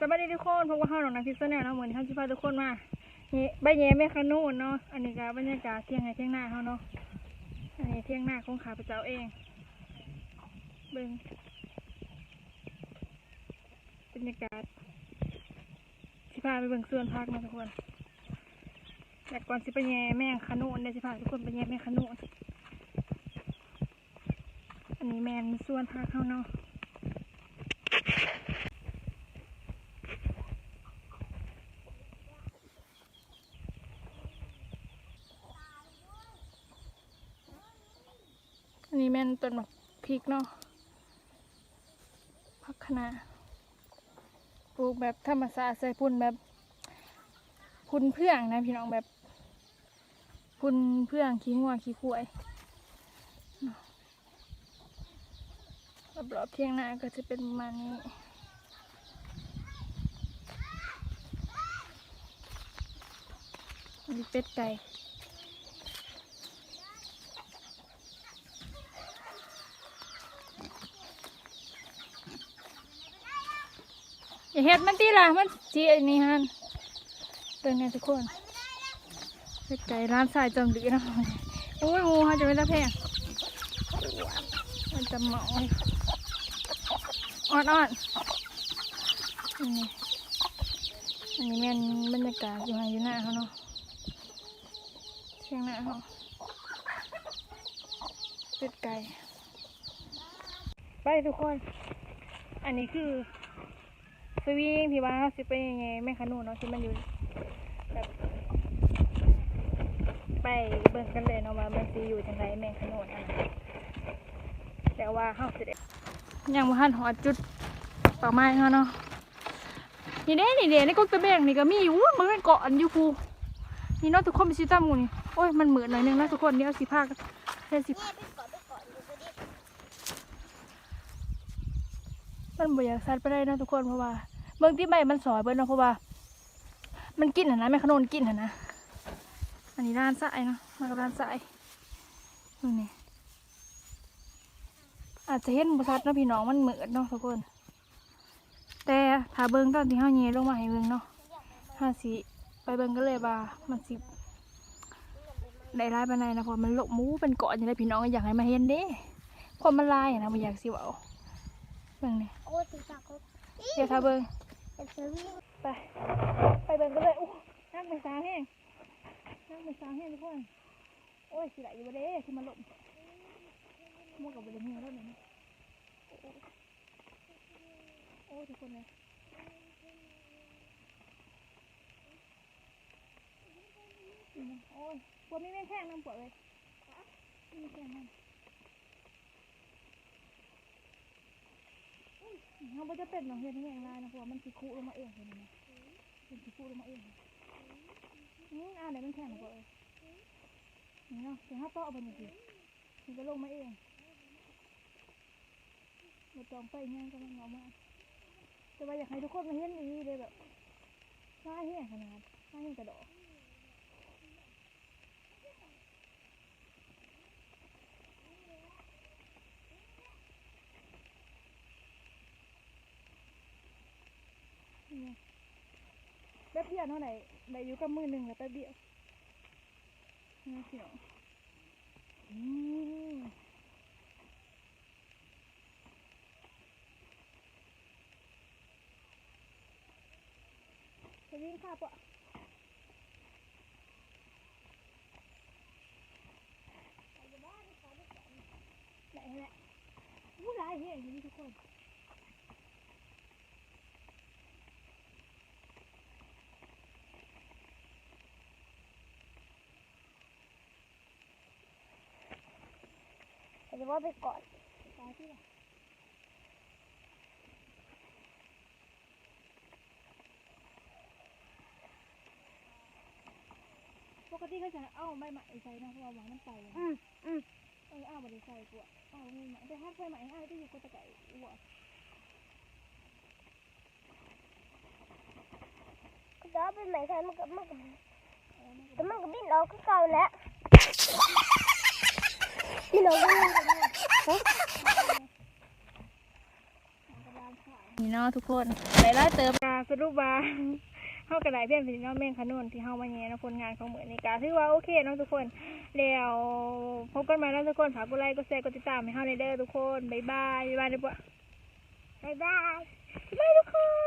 สวัสดีทุกคนพบกับข้าวหนองนาคิสแนลเนาะเหมือนท่านที่พาทุกคนมานี่ใบแย่แม่ขนุนเนาะอันนี้ก็บรรยากาศเที่ยงไห้เที่ยงหน้าเขาเนาะอันนี้เที่ยงหน้าของขาพเจ้าเองเบิ่งบรรยากาศสิพาไปเบิ่งสวนพักนาะทุกคนแต่ก่อนสิไปแย่แม่ขนุนเดี๋ยวสิพาทุกคนไปแย่แม่ขนุนอันนี้แมนสวนพักเขาเนาะ นนี้แม่นต้นมะพริกเนาะพักคณะปลูกแบบธรรมชาติใส่พุ่นแบบพุ่นเพื่องนะพี่น้องแบบพุ่นเพื่องขี้งัวขี้ควายรอบๆเที่ยงหน้าก็จะเป็นประมาณนี้อันนี้เป็ดไก่ อย่าเฮ็ดมันตีล่ะมันจีอันนี้ฮันเป็นไงทุกคนเป็ดไก่ร้านสายจอมดีนะโอ้ยงูเขาจะไม่ได้แพงมันจะเหมาอ่อนอ่อนๆอันนี้อันนี้แม่นบรรยากาศอยู่ไหนอยู่หน้าเขาเนาะเชียงหน้าเขาเป็ดไก่ไปทุกคน อันนี้คือ วิงที่ว่าเราสิไปยังไงแม่ขนุนเนาะที่มันอยู่แบบไปเบิ่งกันเลยเนาะว่ามันสิอยู่จังไรแม่ขนุนอันนั้นแต่ว่าเฮาสิได้ยังบ่ทันหอดจุดเป่าไม้เขาเนาะนี่เด้นี่เด้ในกกตะแบงนี่ก็มีอยู่อู้มันเป็นเกาะอันอยู่ภูนี่เนาะทุกคนไปสิตามหมูนี่โอ้ยมันเหมือนหน่อยนึงนะทุกคนเดี๋ยวสิพากันเดี๋ยวสิมันบ่อยากซัดไปได้นะทุกคนเพราะว่า เบิ่งที่ใบมันสอยเบิ่งเนาะเพราะว่า มันกินหนนะแม่ขนนกินหนนะ อันนี้ร้านสายเนาะมากับร้านสายนี่นี่อาจจะเห็นบุษัดเนาะพี่น้องมันเหมือนเนาะทุกคน แต่ถ้าเบิ่งตอนที่เฮาเยลงมาให้เบิ่งเนาะถ้าสิไปเบิ่งก็เลยว่ามันสิได้ร้ายปานใดนะเพราะมันโลกหมูเป็นเกาะอย่างไรพี่น้องก็อยากให้มาเห็นเด้ความมันลายอะนะบ่อยากสิเว้าเบิ่งนี่โอ้ติดจากรถเดี๋ยวถ้าเบิ่ง เป็นสวิงไป ไปเบิ่งกันเลยอู้นักเป็นสาแห้งนักเป็นสาแห้งทุกคนโอ้ยสิไหลอยู่บ่เด้ที่มันหล่นมั่วกับบริเวณแล้วเนี่ยโอ้ทุกคนเลยโอ้ยปวดไม่แม่งแข้งน้ำปวดเลยไม่แม่งแข้งน้ำอุ้ย เขาจะเป็นหรอกเฮ็ดให้แงลายนะเพราะว่ามันสิคุลงมาเองเห็นไหมมันสิคุลงมาเองอืมอ่าเดี๋ยวมันแข็งกว่าเอ้ยนี่เนาะเดี๋ยวห้าต่อเอาไปหนึ่งทีมันจะลงมาเองมาจองไปง่ายก็มันเอามาแต่ว่าอยากให้ทุกคนมาเห็นนี้เลยแบบน่าเหี้ยขนาดน่าเหี้ยกระโดดนี่ ป๊บเดียวเท่าไหร่ได้อยู่กับมือหนึ่งแล้วแป๊บเดียวนี่เสียวอืมจะวิ่งข้าปะไหนแหละอู้หลายเฮ้ยอย่างนี้ทุกคน แต่ว่าไปก่อนตายที่ไหนปกติเขาจะเอาใบใหม่ใส่นะเพราะว่าหวังมันไปเลยอืมอืมเอออ้าวบริใส่กว่าอ้าวใบใหม่แต่ถ้าใบใหม่อ้าวจะอยู่กับตะไก่อ้วก็จะเอาไปใหม่ใช่มันก็มันก็แต่มันก็บินออกก็เก่าแล้ว บินออกก็มันก็บินฮะกระดานขายนี่เนาะทุกคนหลายๆเติมกาสรุปว่าเฮากระไดเพียงพี่น้องแม่งขนุนที่เฮามาแย่เนาะผลงานของมื้อนี้กาถือว่าโอเคเนาะทุกคนแล้วพบกันใหม่แล้วทุกคนฝากกดไลค์กดแชร์กดติดตามให้เฮาในเด้อทุกคนบ๊ายบายบ๊ายบายเด้อปะบ๊ายบายบ๊ายบายทุกคน